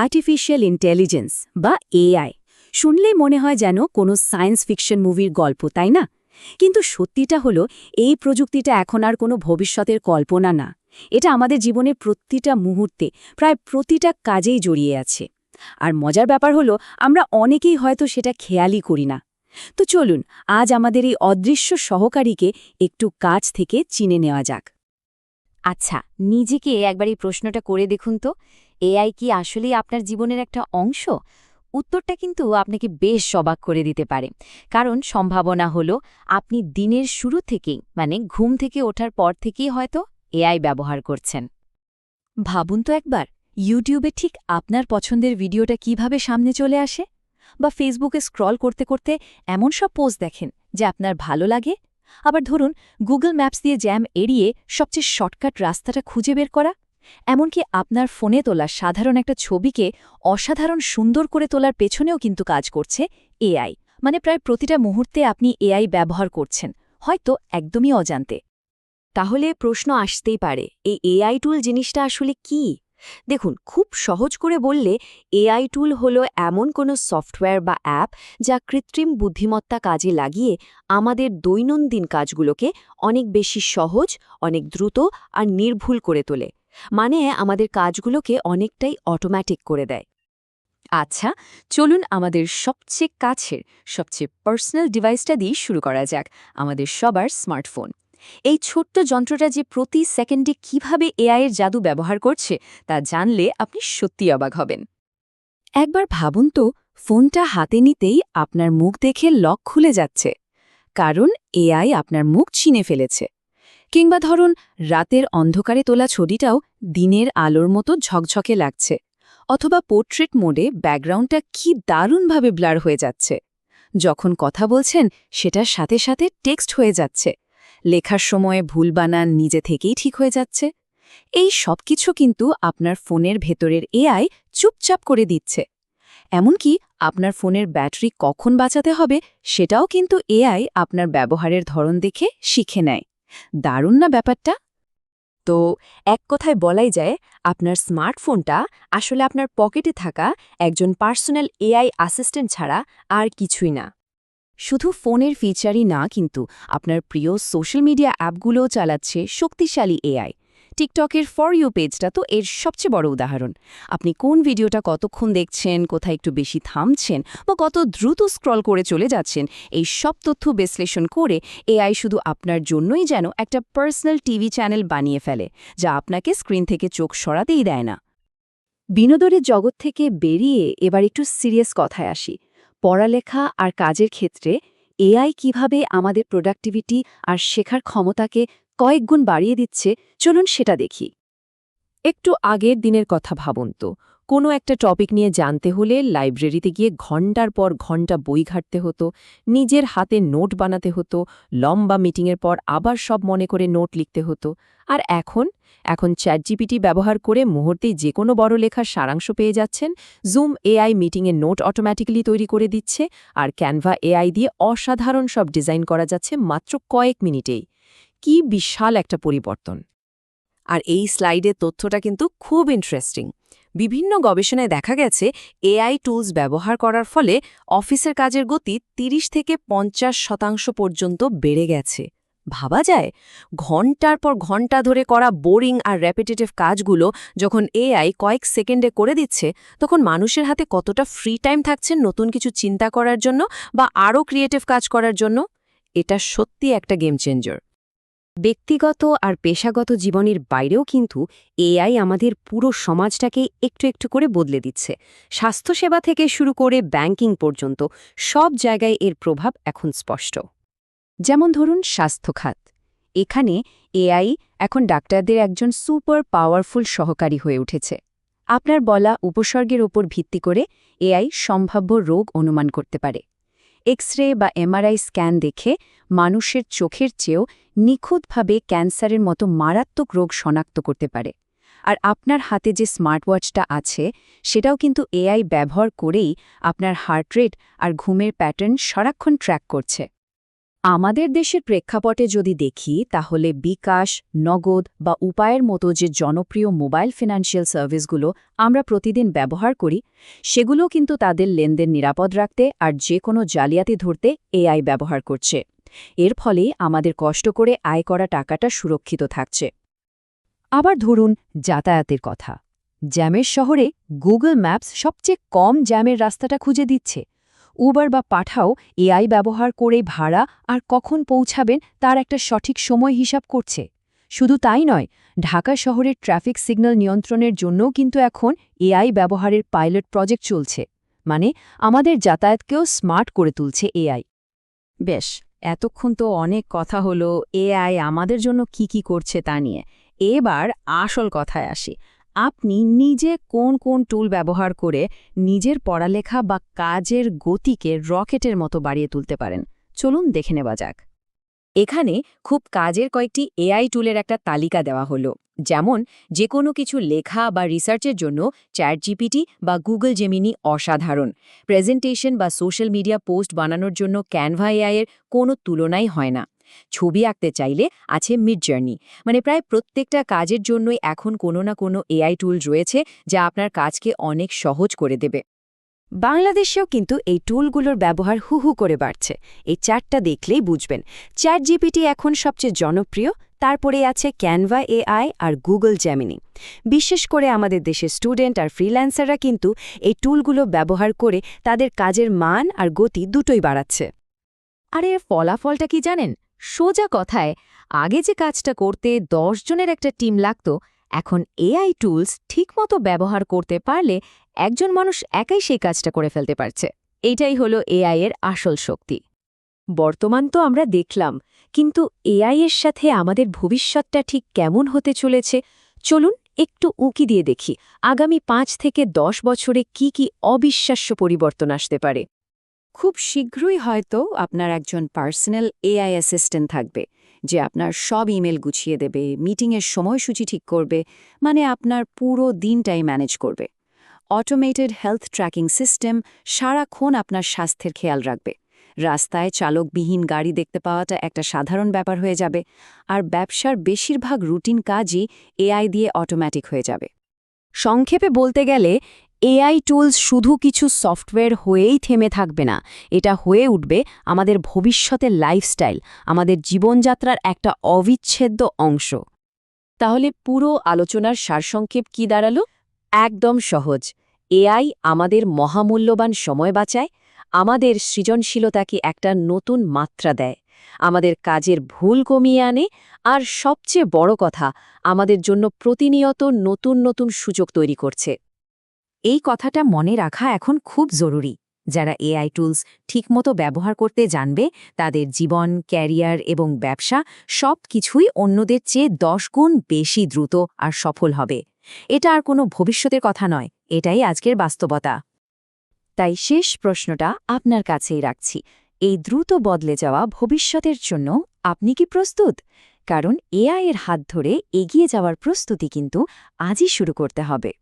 Artificial intelligence বা AI. শুনলেই মনে হয় যেন কোনো সায়েন্স ফিকশন মুভির গল্প, তাই না? কিন্তু সত্যিটা হলো, এই প্রযুক্তিটা এখন আর কোনো ভবিষ্যতের কল্পনা না। এটা আমাদের জীবনের প্রতিটা মুহূর্তে, প্রায় প্রতিটা কাজেই জড়িয়ে আছে। আর মজার ব্যাপার হলো, আমরা অনেকেই হয়তো সেটা খেয়ালই করি না। তো চলুন, আজ আমাদের এই অদৃশ্য সহকারীকে একটু কাছ থেকে চিনে নেওয়া যাক। আচ্ছা নিজেকে একবার এই প্রশ্নটা করে দেখুন তো। এআই কি আসলেই আপনার জীবনের একটা অংশ? উত্তরটা কিন্তু আপনাকে বেশ অবাক করে দিতে পারে। কারণ সম্ভাবনা হলো, আপনি দিনের শুরু থেকেই মানে ঘুম থেকে ওঠার পর থেকেই হয়তো এআই ব্যবহার করছেন। ভাবুন তো একবার, ইউটিউবে ঠিক আপনার পছন্দের ভিডিওটা কীভাবে সামনে চলে আসে? বা ফেসবুকে স্ক্রল করতে করতে এমন সব পোস্ট দেখেন যে আপনার ভালো লাগে? আবার ধরুন, গুগল ম্যাপস দিয়ে জ্যাম এড়িয়ে সবচেয়ে শর্টকাট রাস্তাটা খুঁজে বের করা। এমনকি আপনার ফোনে তোলা সাধারণ একটা ছবিকে অসাধারণ সুন্দর করে তোলার পেছনেও কিন্তু কাজ করছে এআই মানে প্রায় প্রতিটা মুহূর্তে আপনি এআই ব্যবহার করছেন, হয়তো একদমই অজান্তে। তাহলে প্রশ্ন আসতেই পারে, এই এআই টুল জিনিসটা আসলে কি? দেখুন, খুব সহজ করে বললে এআই টুল হল এমন কোনো সফটওয়্যার বা অ্যাপ যা কৃত্রিম বুদ্ধিমত্তা কাজে লাগিয়ে আমাদের দৈনন্দিন কাজগুলোকে অনেক বেশি সহজ, অনেক দ্রুত আর নির্ভুল করে তোলে। মানে আমাদের কাজগুলোকে অনেকটাই অটোম্যাটিক করে দেয়। আচ্ছা চলুন আমাদের সবচেয়ে কাছের, সবচেয়ে পার্সোনাল ডিভাইসটা দিয়ে শুরু করা যাক, আমাদের সবার স্মার্টফোন এই ছোট্ট যন্ত্রটা যে প্রতি সেকেন্ডে কীভাবে এআইয়ের জাদু ব্যবহার করছে, তা জানলে আপনি সত্যি অবাক হবেন। একবার ভাবুন তো, ফোনটা হাতে নিতেই আপনার মুখ দেখে লক খুলে যাচ্ছে। কারণ এআই আপনার মুখ চিনে ফেলেছে। কিংবা ধরুন, রাতের অন্ধকারে তোলা ছবিটাও দিনের আলোর মতো ঝকঝকে লাগছে। অথবা পোর্ট্রেট মোডে ব্যাকগ্রাউন্ডটা কি দারুণভাবে ব্লার হয়ে যাচ্ছে। যখন কথা বলছেন, সেটার সাথে সাথে টেক্সট হয়ে যাচ্ছে। লেখার সময়ে ভুল বানান নিজে থেকেই ঠিক হয়ে যাচ্ছে। এই সব কিছু কিন্তু আপনার ফোনের ভেতরের এআই চুপচাপ করে দিচ্ছে। এমনকি আপনার ফোনের ব্যাটারি কখন বাঁচাতে হবে, সেটাও কিন্তু এআই আপনার ব্যবহারের ধরন দেখে শিখে নেয়। দারুণ না ব্যাপারটা? তো এক কথায় বলাই যায়, আপনার স্মার্টফোনটা আসলে আপনার পকেটে থাকা একজন পার্সোনাল এআই অ্যাসিস্ট্যান্ট ছাড়া আর কিছুই না। শুধু ফোনের ফিচারই না কিন্তু আপনার প্রিয় সোশ্যাল মিডিয়া অ্যাপগুলোও চালাচ্ছে শক্তিশালী এআই। টিকটকের ফর ইউ পেজটা তো এর সবচেয়ে বড় উদাহরণ। আপনি কোন ভিডিওটা কতক্ষণ দেখছেন, কোথায় একটু বেশি থামছেন বা কত দ্রুত স্ক্রল করে চলে যাচ্ছেন, এই সব তথ্য বিশ্লেষণ করে এআই শুধু আপনার জন্যই যেন একটা পার্সোনাল টিভি চ্যানেল বানিয়ে ফেলে, যা আপনাকে স্ক্রিন থেকে চোখ সরাতেই দেয় না। বিনোদনের জগৎ থেকে বেরিয়ে এবার একটু সিরিয়াস কথায় আসি। পড়ালেখা আর কাজের ক্ষেত্রে এআই কীভাবে আমাদের প্রোডাক্টিভিটি আর শেখার ক্ষমতাকে কয়েক গুণ বাড়িয়ে দিচ্ছে, চলুন সেটা দেখি। একটু আগের দিনের কথা ভাবুন তো। কোনো একটা টপিক নিয়ে জানতে হলে লাইব্রেরিতে গিয়ে ঘণ্টার পর ঘণ্টা বই ঘাটতে হতো, নিজের হাতে নোট বানাতে হতো, লম্বা মিটিংয়ের পর আবার সব মনে করে নোট লিখতে হতো। আর এখন? এখন চ্যাটজিপিটি ব্যবহার করে মুহূর্তেই যে কোনো বড় লেখার সারাংশ পেয়ে যাচ্ছেন, জুম এআই মিটিংয়ে নোট অটোম্যাটিক্যালি তৈরি করে দিচ্ছে, আর ক্যানভা এআই দিয়ে অসাধারণ সব ডিজাইন করা যাচ্ছে মাত্র কয়েক মিনিটেই। কি বিশাল একটা পরিবর্তন। আর এই স্লাইডের তথ্যটা কিন্তু খুব ইন্টারেস্টিং বিভিন্ন গবেষণায় দেখা গেছে এআই টুলস ব্যবহার করার ফলে অফিসের কাজের গতি ৩০ থেকে পঞ্চাশ শতাংশ পর্যন্ত বেড়ে গেছে। ভাবা যায়, ঘণ্টার পর ঘণ্টা ধরে করা বোরিং আর র্যাপিটেটিভ কাজগুলো যখন এআই কয়েক সেকেন্ডে করে দিচ্ছে, তখন মানুষের হাতে কতটা ফ্রি টাইম থাকছে নতুন কিছু চিন্তা করার জন্য বা আরও ক্রিয়েটিভ কাজ করার জন্য? এটা সত্যি একটা গেম চেঞ্জার ব্যক্তিগত আর পেশাগত জীবনের বাইরেও কিন্তু এআই আমাদের পুরো সমাজটাকে একটু একটু করে বদলে দিচ্ছে। স্বাস্থ্যসেবা থেকে শুরু করে ব্যাংকিং পর্যন্ত সব জায়গায় এর প্রভাব এখন স্পষ্ট। যেমন ধরুন স্বাস্থ্যখাত এখানে এআই এখন ডাক্তারদের একজন সুপার পাওয়ারফুল সহকারী হয়ে উঠেছে। আপনার বলা উপসর্গের ওপর ভিত্তি করে এআই সম্ভাব্য রোগ অনুমান করতে পারে। এক্স রে বা এমআরআই স্ক্যান দেখে মানুষের চোখের চেয়েও নিখুঁতভাবে ক্যান্সারের মতো মারাত্মক রোগ শনাক্ত করতে পারে। আর আপনার হাতে যে স্মার্ট ওয়াচটা আছে, সেটাও কিন্তু এআই ব্যবহার করেই আপনার হার্ট রেট আর ঘুমের প্যাটার্ন সারাক্ষণ ট্র্যাক করছে। আমাদের দেশের প্রেক্ষাপটে যদি দেখি, তাহলে বিকাশ, নগদ বা উপায়ের মতো যে জনপ্রিয় মোবাইল ফিনান্সিয়াল সার্ভিসগুলো আমরা প্রতিদিন ব্যবহার করি সেগুলো কিন্তু তাদের লেনদেন নিরাপদ রাখতে আর যে কোনো জালিয়াতি ধরতে এআই ব্যবহার করছে। এর ফলে আমাদের কষ্ট করে আয় করা টাকাটা সুরক্ষিত থাকছে। আবার ধরুন, যাতায়াতের কথা। জ্যামের শহরে গুগল ম্যাপস সবচেয়ে কম জ্যামের রাস্তাটা খুঁজে দিচ্ছে। উবার বা পাঠাও এআই ব্যবহার করে ভাড়া আর কখন পৌঁছাবেন তার একটা সঠিক সময় হিসাব করছে। শুধু তাই নয়, ঢাকা শহরের ট্রাফিক সিগন্যাল নিয়ন্ত্রণের জন্যও কিন্তু এখন এআই ব্যবহারের পাইলট প্রজেক্ট চলছে। মানে আমাদের যাতায়াতকেও স্মার্ট করে তুলছে এআই বেশ, এতক্ষণ তো অনেক কথা হলো এআই আমাদের জন্য কি কি করছে তা নিয়ে। এবার আসল কথায় আসি। আপনি নিজে কোন কোন টুল ব্যবহার করে নিজের পড়ালেখা বা কাজের গতিকে রকেটের মতো বাড়িয়ে তুলতে পারেন। চলুন দেখে নেওয়া যাক। এখানে খুব কাজের কয়েকটি এআই টুলের একটা তালিকা দেওয়া হলো। যেমন যে কোনো কিছু লেখা বা রিসার্চের জন্য চ্যাট জিপিটি বা গুগল জেমিনি অসাধারণ। প্রেজেন্টেশন বা সোশ্যাল মিডিয়া পোস্ট বানানোর জন্য ক্যানভা এআইয়ের কোনো তুলনাই হয় না। ছবি আঁকতে চাইলে আছে মিড জার্নি মানে প্রায় প্রত্যেকটা কাজের জন্যই এখন কোনো না কোনো এআই টুল রয়েছে যা আপনার কাজকে অনেক সহজ করে দেবে। বাংলাদেশেও কিন্তু এই টুলগুলোর ব্যবহার হু হু করে বাড়ছে। এই চারটা দেখলেই বুঝবেন। চ্যাট জিপিটি এখন সবচেয়ে জনপ্রিয়, তারপরে আছে ক্যানভা এআই আর গুগল জ্যামিনি বিশেষ করে আমাদের দেশের স্টুডেন্ট আর ফ্রিল্যান্সাররা কিন্তু এই টুলগুলো ব্যবহার করে তাদের কাজের মান আর গতি দুটোই বাড়াচ্ছে। আর এর ফলাফলটা কি জানেন? সোজা কথায়, আগে যে কাজটা করতে দশ জনের একটা টিম লাগত, এখন এআই টুলস ঠিকমতো ব্যবহার করতে পারলে একজন মানুষ একাই সেই কাজটা করে ফেলতে পারছে। এইটাই হলো এআই এর আসল শক্তি। বর্তমান তো আমরা দেখলাম, কিন্তু এআই এর সাথে আমাদের ভবিষ্যৎটা ঠিক কেমন হতে চলেছে, চলুন একটু উঁকি দিয়ে দেখি, আগামী পাঁচ থেকে দশ বছরে কি কি অবিশ্বাস্য পরিবর্তন আসতে পারে। খুব শীঘ্রই হয়তো আপনার একজন পার্সোনাল এআই অ্যাসিস্ট্যান্ট থাকবে, যে আপনার সব ইমেল গুছিয়ে দেবে, মিটিংয়ের সময়সূচি ঠিক করবে মানে আপনার পুরো দিনটাই ম্যানেজ করবে। অটোমেটেড হেলথ ট্র্যাকিং সিস্টেম সারাক্ষণ আপনার স্বাস্থ্যের খেয়াল রাখবে। রাস্তায় চালকবিহীন গাড়ি দেখতে পাওয়াটা একটা সাধারণ ব্যাপার হয়ে যাবে, আর ব্যবসার বেশিরভাগ রুটিন কাজই এআই দিয়ে অটোম্যাটিক হয়ে যাবে। সংক্ষেপে বলতে গেলে এআই টুলস শুধু কিছু সফটওয়্যার হয়েই থেমে থাকবে না, এটা হয়ে উঠবে আমাদের ভবিষ্যতের লাইফস্টাইল, আমাদের জীবনযাত্রার একটা অবিচ্ছেদ্য অংশ। তাহলে পুরো আলোচনার সারসংক্ষেপ কি দাঁড়াল? একদম সহজ। এআই আমাদের মহামূল্যবান সময় বাঁচায়, আমাদের সৃজনশীলতাকে একটা নতুন মাত্রা দেয়, আমাদের কাজের ভুল কমিয়ে আনে, আর সবচেয়ে বড় কথা, আমাদের জন্য প্রতিনিয়ত নতুন নতুন সুযোগ তৈরি করছে। এই কথাটা মনে রাখা এখন খুব জরুরি। যারা এআই টুলস ঠিকমতো ব্যবহার করতে জানবে, তাদের জীবন, ক্যারিয়ার এবং ব্যবসা সব কিছুই অন্যদের চেয়ে দশ গুণ বেশি দ্রুত আর সফল হবে। এটা আর কোনো ভবিষ্যতের কথা নয়, এটাই আজকের বাস্তবতা। তাই শেষ প্রশ্নটা আপনার কাছেই রাখছি। এই দ্রুত বদলে যাওয়া ভবিষ্যতের জন্য আপনি কি প্রস্তুত? কারণ এআই এর হাত ধরে এগিয়ে যাওয়ার প্রস্তুতি কিন্তু আজই শুরু করতে হবে।